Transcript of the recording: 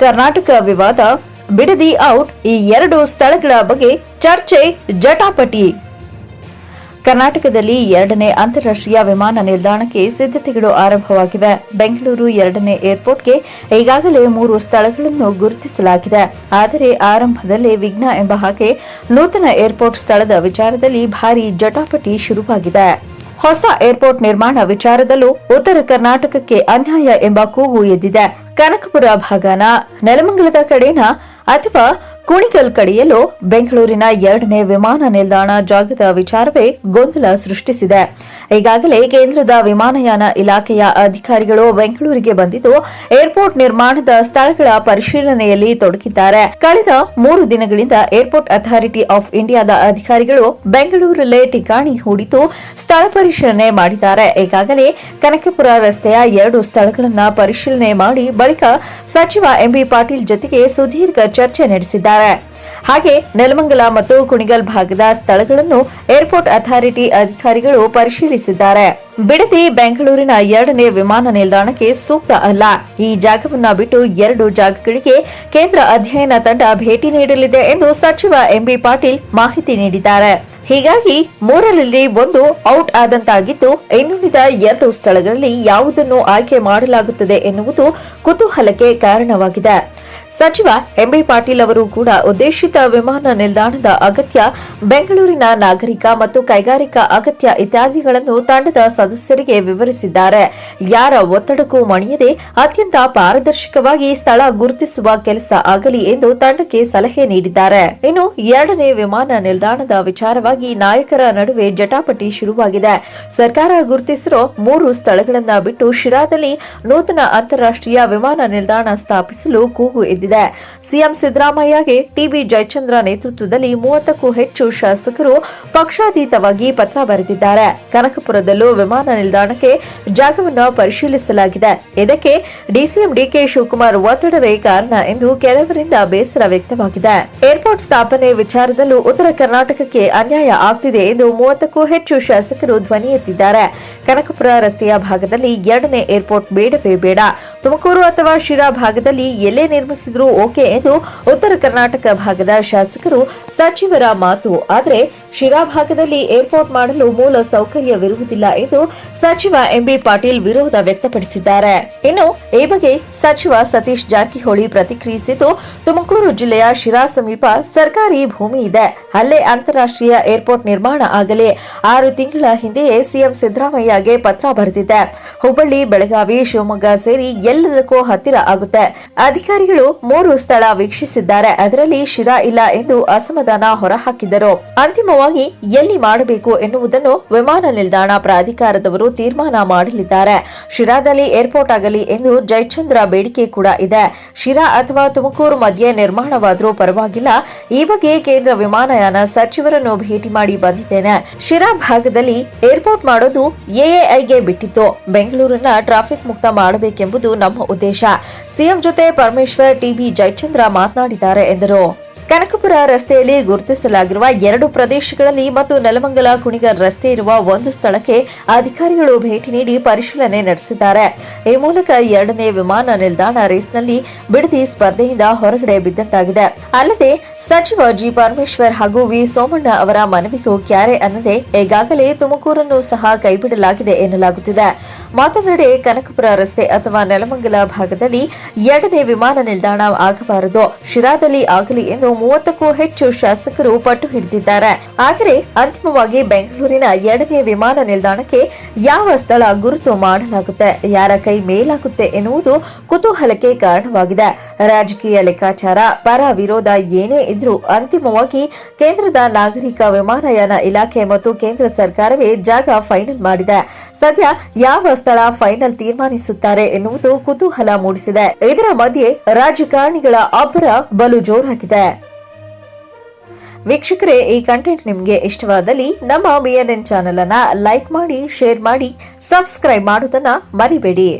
ಕರ್ನಾಟಕ ವಿವಾದ, ಬಿಡದಿ ಔಟ್ ಈ ಎರಡು ಸ್ಥಳಗಳ ಬಗ್ಗೆ ಚರ್ಚೆ ಜಟಾಪಟಿ. ಕರ್ನಾಟಕದಲ್ಲಿ ಎರಡನೇ ಅಂತಾರಾಷ್ಟ್ರೀಯ ವಿಮಾನ ನಿಲ್ದಾಣಕ್ಕೆ ಸಿದ್ಧತೆಗಳು ಆರಂಭವಾಗಿವೆ. ಬೆಂಗಳೂರು ಎರಡನೇ ಏರ್ಪೋರ್ಟ್ಗೆ ಈಗಾಗಲೇ ಮೂರು ಸ್ಥಳಗಳನ್ನು ಗುರುತಿಸಲಾಗಿದೆ. ಆದರೆ ಆರಂಭದಲ್ಲೇ ವಿಘ್ನ ಎಂಬ ಹಾಗೆ ನೂತನ ಏರ್ಪೋರ್ಟ್ ಸ್ಥಳದ ವಿಚಾರದಲ್ಲಿ ಭಾರೀ ಜಟಾಪಟಿ ಶುರುವಾಗಿದೆ. ಹೊಸ ಏರ್ಪೋರ್ಟ್ ನಿರ್ಮಾಣ ವಿಚಾರದಲ್ಲೂ ಉತ್ತರ ಕರ್ನಾಟಕಕ್ಕೆ ಅನ್ಯಾಯ ಎಂಬ ಕೂಗು ಎದ್ದಿದೆ. ಕನಕಪುರ ಭಾಗನ ನೆಲಮಂಗಲದ ಕಡೆನ ಅಥವಾ ಕುಣಿಗಲ್ ಕಡೆಯಲ್ಲೂ ಬೆಂಗಳೂರಿನ ಎರಡನೇ ವಿಮಾನ ನಿಲ್ದಾಣ ಜಾಗದ ವಿಚಾರವೇ ಗೊಂದಲ ಸೃಷ್ಟಿಸಿದೆ. ಈಗಾಗಲೇ ಕೇಂದ್ರದ ವಿಮಾನಯಾನ ಇಲಾಖೆಯ ಅಧಿಕಾರಿಗಳು ಬೆಂಗಳೂರಿಗೆ ಬಂದಿದ್ದು, ಏರ್ಪೋರ್ಟ್ ನಿರ್ಮಾಣದ ಸ್ಥಳಗಳ ಪರಿಶೀಲನೆಯಲ್ಲಿ ತೊಡಗಿದ್ದಾರೆ. ಕಳೆದ ಮೂರು ದಿನಗಳಿಂದ ಏರ್ಪೋರ್ಟ್ ಅಥಾರಿಟಿ ಆಫ್ ಇಂಡಿಯಾದ ಅಧಿಕಾರಿಗಳು ಬೆಂಗಳೂರಲ್ಲೇ ಠಿಕಾಣಿ ಹೂಡಿತು ಸ್ಥಳ ಪರಿಶೀಲನೆ ಮಾಡಿದ್ದಾರೆ. ಈಗಾಗಲೇ ಕನಕಪುರ ರಸ್ತೆಯ ಎರಡು ಸ್ಥಳಗಳನ್ನು ಪರಿಶೀಲನೆ ಮಾಡಿ ಬಳಿಕ ಸಚಿವ ಎಂಬಿ ಪಾಟೀಲ್ ಜೊತೆಗೆ ಸುದೀರ್ಘ ಚರ್ಚೆ ನಡೆಸಿದ್ದಾರೆ. ಹಾಗೆ ನೆಲಮಂಗಲ ಮತ್ತು ಕುಣಿಗಲ್ ಭಾಗದ ಸ್ಥಳಗಳನ್ನು ಏರ್ಪೋರ್ಟ್ ಅಥಾರಿಟಿ ಅಧಿಕಾರಿಗಳು ಪರಿಶೀಲಿಸಿದ್ದಾರೆ. ಬಿಡದಿ ಬೆಂಗಳೂರಿನ ಎರಡನೇ ವಿಮಾನ ನಿಲ್ದಾಣಕ್ಕೆ ಸೂಕ್ತ ಅಲ್ಲ. ಈ ಜಾಗವನ್ನು ಬಿಟ್ಟು ಎರಡು ಜಾಗಗಳಿಗೆ ಕೇಂದ್ರ ಅಧ್ಯಯನ ತಂಡ ಭೇಟಿ ನೀಡಲಿದೆ ಎಂದು ಸಚಿವ ಎಂಬಿ ಪಾಟೀಲ್ ಮಾಹಿತಿ ನೀಡಿದ್ದಾರೆ. ಹೀಗಾಗಿ ಮೂರರಲ್ಲಿ ಒಂದು ಔಟ್ ಆದಂತಾಗಿದ್ದು, ಇನ್ನುಳಿದ ಎರಡು ಸ್ಥಳಗಳಲ್ಲಿ ಯಾವುದನ್ನು ಆಯ್ಕೆ ಮಾಡಲಾಗುತ್ತದೆ ಎನ್ನುವುದು ಕುತೂಹಲಕ್ಕೆ ಕಾರಣವಾಗಿದೆ. ಸಚಿವ ಎಂಬಿ ಪಾಟೀಲ್ ಅವರು ಕೂಡ ಉದ್ದೇಶಿತ ವಿಮಾನ ನಿಲ್ದಾಣದ ಅಗತ್ಯ, ಬೆಂಗಳೂರಿನ ನಾಗರಿಕ ಮತ್ತು ಕೈಗಾರಿಕಾ ಅಗತ್ಯ ಇತ್ಯಾದಿಗಳನ್ನು ತಂಡದ ಸದಸ್ಯರಿಗೆ ವಿವರಿಸಿದ್ದಾರೆ. ಯಾರ ಒತ್ತಡಕ್ಕೂ ಮಣಿಯದೆ ಅತ್ಯಂತ ಪಾರದರ್ಶಕವಾಗಿ ಸ್ಥಳ ಗುರುತಿಸುವ ಕೆಲಸ ಆಗಲಿ ಎಂದು ತಂಡಕ್ಕೆ ಸಲಹೆ ನೀಡಿದ್ದಾರೆ. ಇನ್ನು ಎರಡನೇ ವಿಮಾನ ನಿಲ್ದಾಣದ ವಿಚಾರವಾಗಿ ನಾಯಕರ ನಡುವೆ ಜಟಾಪಟಿ ಶುರುವಾಗಿದೆ. ಸರ್ಕಾರ ಗುರುತಿಸಿರೋ ಮೂರು ಸ್ಥಳಗಳನ್ನು ಬಿಟ್ಟು ಶಿರಾದಲ್ಲಿ ನೂತನ ಅಂತಾರಾಷ್ಟ್ರೀಯ ವಿಮಾನ ನಿಲ್ದಾಣ ಸ್ಥಾಪಿಸಲು ಕೂಗು ಎದ್ದಿದೆ. ಸಿಎಂ ಸಿದ್ದರಾಮಯ್ಯಗೆ ಟಿಬಿ ಜಯಚಂದ್ರ ನೇತೃತ್ವದಲ್ಲಿ ಮೂವತ್ತಕ್ಕೂ ಹೆಚ್ಚು ಶಾಸಕರು ಪಕ್ಷಾತೀತವಾಗಿ ಪತ್ರ ಬರೆದಿದ್ದಾರೆ. ಕನಕಪುರದಲ್ಲೂ ವಿಮಾನ ನಿಲ್ದಾಣಕ್ಕೆ ಜಾಗವನ್ನು ಪರಿಶೀಲಿಸಲಾಗಿದೆ. ಇದಕ್ಕೆ ಡಿಸಿಎಂ ಡಿಕೆ ಶಿವಕುಮಾರ್ ಒತ್ತಡವೇ ಕಾರಣ ಎಂದು ಕೆಲವರಿಂದ ಬೇಸರ ವ್ಯಕ್ತವಾಗಿದೆ. ಏರ್ಪೋರ್ಟ್ ಸ್ಥಾಪನೆ ವಿಚಾರದಲ್ಲೂ ಉತ್ತರ ಕರ್ನಾಟಕಕ್ಕೆ ಅನ್ಯಾಯ ಆಗ್ತಿದೆ ಎಂದು ಮೂವತ್ತಕ್ಕೂ ಹೆಚ್ಚು ಶಾಸಕರು ಧ್ವನಿ ಎತ್ತಿದ್ದಾರೆ. ಕನಕಪುರ ರಸ್ತೆಯ ಭಾಗದಲ್ಲಿ ಎರಡನೇ ಏರ್ಪೋರ್ಟ್ ಬೇಡವೇ ಬೇಡ. ತುಮಕೂರು ಅಥವಾ ಶಿರಾ ಭಾಗದಲ್ಲಿ ಎಲ್ಲೇ ನಿರ್ಮಿಸಿದ್ರೂ ಓಕೆ ಎಂದು ಉತ್ತರ ಕರ್ನಾಟಕ ಭಾಗದ ಶಾಸಕರು ಸಚಿವರ ಮಾತು. ಆದರೆ ಶಿರಾ ಭಾಗದಲ್ಲಿ ಏರ್ಪೋರ್ಟ್ ಮಾಡಲು ಮೂಲ ಸೌಕರ್ಯವಿರುವುದಿಲ್ಲ ಎಂದು ಸಚಿವ ಎಂಬಿ ಪಾಟೀಲ್ ವಿರೋಧ ವ್ಯಕ್ತಪಡಿಸಿದ್ದಾರೆ. ಇನ್ನು ಈ ಬಗ್ಗೆ ಸಚಿವ ಸತೀಶ್ ಜಾರಕಿಹೊಳಿ ಪ್ರತಿಕ್ರಿಯಿಸಿದ್ದು, ತುಮಕೂರು ಜಿಲ್ಲೆಯ ಶಿರಾ ಸಮೀಪ ಸರ್ಕಾರಿ ಭೂಮಿ ಇದೆ. ಅಲ್ಲೇ ಅಂತಾರಾಷ್ಟ್ರೀಯ ಏರ್ಪೋರ್ಟ್ ನಿರ್ಮಾಣ ಆಗಲಿ. ಆರು ತಿಂಗಳ ಹಿಂದೆಯೇ ಸಿಎಂ ಸಿದ್ದರಾಮಯ್ಯಗೆ ಪತ್ರ ಬರೆದಿದೆ. ಹುಬ್ಬಳ್ಳಿ, ಬೆಳಗಾವಿ, ಶಿವಮೊಗ್ಗ ಸೇರಿ ಎಲ್ಲದಕ್ಕೂ ಹತ್ತಿರ ಆಗುತ್ತೆ. ಅಧಿಕಾರಿಗಳು ಮೂರು ಸ್ಥಳ ವೀಕ್ಷಿಸಿದ್ದಾರೆ. ಅದರಲ್ಲಿ ಶಿರಾ ಇಲ್ಲ ಎಂದು ಅಸಮಾಧಾನ ಹೊರಹಾಕಿದ್ದರು ಅಂತಿಮವಾಗಿ ಎಲ್ಲಿ ಮಾಡಬೇಕು ಎನ್ನುವುದನ್ನು ವಿಮಾನ ನಿಲ್ದಾಣ ಪ್ರಾಧಿಕಾರದವರು ತೀರ್ಮಾನ ಮಾಡಲಿದ್ದಾರೆ. ಶಿರಾದಲ್ಲಿ ಏರ್ಪೋರ್ಟ್ ಆಗಲಿ ಎಂದು ಜಯಚಂದ್ರ ಬೇಡಿಕೆ ಕೂಡ ಇದೆ. ಶಿರಾ ಅಥವಾ ತುಮಕೂರು ಮಧ್ಯೆ ನಿರ್ಮಾಣವಾದರೂ ಪರವಾಗಿಲ್ಲ. ಈ ಬಗ್ಗೆ ಕೇಂದ್ರ ವಿಮಾನಯಾನ ಸಚಿವರನ್ನು ಭೇಟಿ ಮಾಡಿ ಬಂದಿದ್ದೇನೆ. ಶಿರಾ ಭಾಗದಲ್ಲಿ ಏರ್ಪೋರ್ಟ್ ಮಾಡೋದು ಎಎಐಗೆ ಬಿಟ್ಟಿತ್ತು. ಬೆಂಗಳೂರನ್ನ ಟ್ರಾಫಿಕ್ ಮುಕ್ತ ಮಾಡಬೇಕೆಂಬುದು ನಮ್ಮ ಉದ್ದೇಶ. ಸಿಎಂ ಜೊತೆ ಪರಮೇಶ್ವರ್ ಟಿಬಿ ಜಯಚಂದ್ರ ಮಾತನಾಡಿದ್ದಾರೆ ಎಂದರು. ಕನಕಪುರ ರಸ್ತೆಯಲ್ಲಿ ಗುರುತಿಸಲಾಗಿರುವ ಎರಡು ಪ್ರದೇಶಗಳಲ್ಲಿ ಮತ್ತು ನೆಲಮಂಗಲ ಕುಣಿಗಲ್ ರಸ್ತೆ ಇರುವ ಒಂದು ಸ್ಥಳಕ್ಕೆ ಅಧಿಕಾರಿಗಳು ಭೇಟಿ ನೀಡಿ ಪರಿಶೀಲನೆ ನಡೆಸಿದ್ದಾರೆ. ಈ ಮೂಲಕ ಎರಡನೇ ವಿಮಾನ ನಿಲ್ದಾಣ ರೇಸ್ನಲ್ಲಿ ಬಿಡದಿ ಸ್ಪರ್ಧೆಯಿಂದ ಹೊರಗಡೆ ಬಿದ್ದಂತಾಗಿದೆ. ಅಲ್ಲದೆ ಸಚಿವ ಜಿ ಪರಮೇಶ್ವರ್ ಹಾಗೂ ವಿ ಸೋಮಣ್ಣ ಅವರ ಮನವಿಗೂ ಕ್ಯಾರೆ ಅನ್ನದೆ ಈಗಾಗಲೇ ತುಮಕೂರನ್ನು ಸಹ ಕೈಬಿಡಲಾಗಿದೆ ಎನ್ನಲಾಗುತ್ತಿದೆ. ಮತ್ತೊಂದೆಡೆ ಕನಕಪುರ ರಸ್ತೆ ಅಥವಾ ನೆಲಮಂಗಲ ಭಾಗದಲ್ಲಿ ಎರಡನೇ ವಿಮಾನ ನಿಲ್ದಾಣ ಆಗಬಾರದು. ಶಿರಾದಲ್ಲಿ ಆಗಲಿ ಎಂದು ಮೂವತ್ತಕ್ಕೂ ಹೆಚ್ಚು ಶಾಸಕರು ಪಟ್ಟು ಹಿಡಿದಿದ್ದಾರೆ. ಆದರೆ ಅಂತಿಮವಾಗಿ ಬೆಂಗಳೂರಿನ ಎರಡನೇ ವಿಮಾನ ನಿಲ್ದಾಣಕ್ಕೆ ಯಾವ ಸ್ಥಳ ಗುರುತು ಮಾಡಲಾಗುತ್ತೆ, ಯಾರ ಕೈ ಮೇಲಾಗುತ್ತೆ ಎನ್ನುವುದು ಕುತೂಹಲಕ್ಕೆ ಕಾರಣವಾಗಿದೆ. ರಾಜಕೀಯ ಲೆಕ್ಕಾಚಾರ, ಪರ ವಿರೋಧ ಏನೇ ಇದ್ರೂ ಅಂತಿಮವಾಗಿ ಕೇಂದ್ರದ ನಾಗರಿಕ ವಿಮಾನಯಾನ ಇಲಾಖೆ ಮತ್ತು ಕೇಂದ್ರ ಸರ್ಕಾರವೇ ಜಾಗ ಫೈನಲ್ ಮಾಡಿದೆ. ಸದ್ಯ ಯಾವ ಸ್ಥಳ ಫೈನಲ್ ತೀರ್ಮಾನಿಸುತ್ತಾರೆ ಎನ್ನುವುದು ಕುತೂಹಲ ಮೂಡಿಸಿದೆ. ಇದರ ಮಧ್ಯೆ ರಾಜಕಾರಣಿಗಳ ಅಬ್ಬರ ಬಲು ಜೋರಾಗಿದೆ. ವೀಕ್ಷಕರೇ, ಈ ಕಂಟೆಂಟ್ ನಿಮಗೆ ಇಷ್ಟವಾದಲ್ಲಿ ನಮ್ಮ ಬಿಎನ್ಎನ್ ಚಾನೆಲ್ ಅನ್ನ ಲೈಕ್ ಮಾಡಿ ಶೇರ್ ಮಾಡಿ ಸಬ್ಸ್ಕ್ರೈಬ್ ಮಾಡುವುದನ್ನ ಮರಿಬೇಡಿ.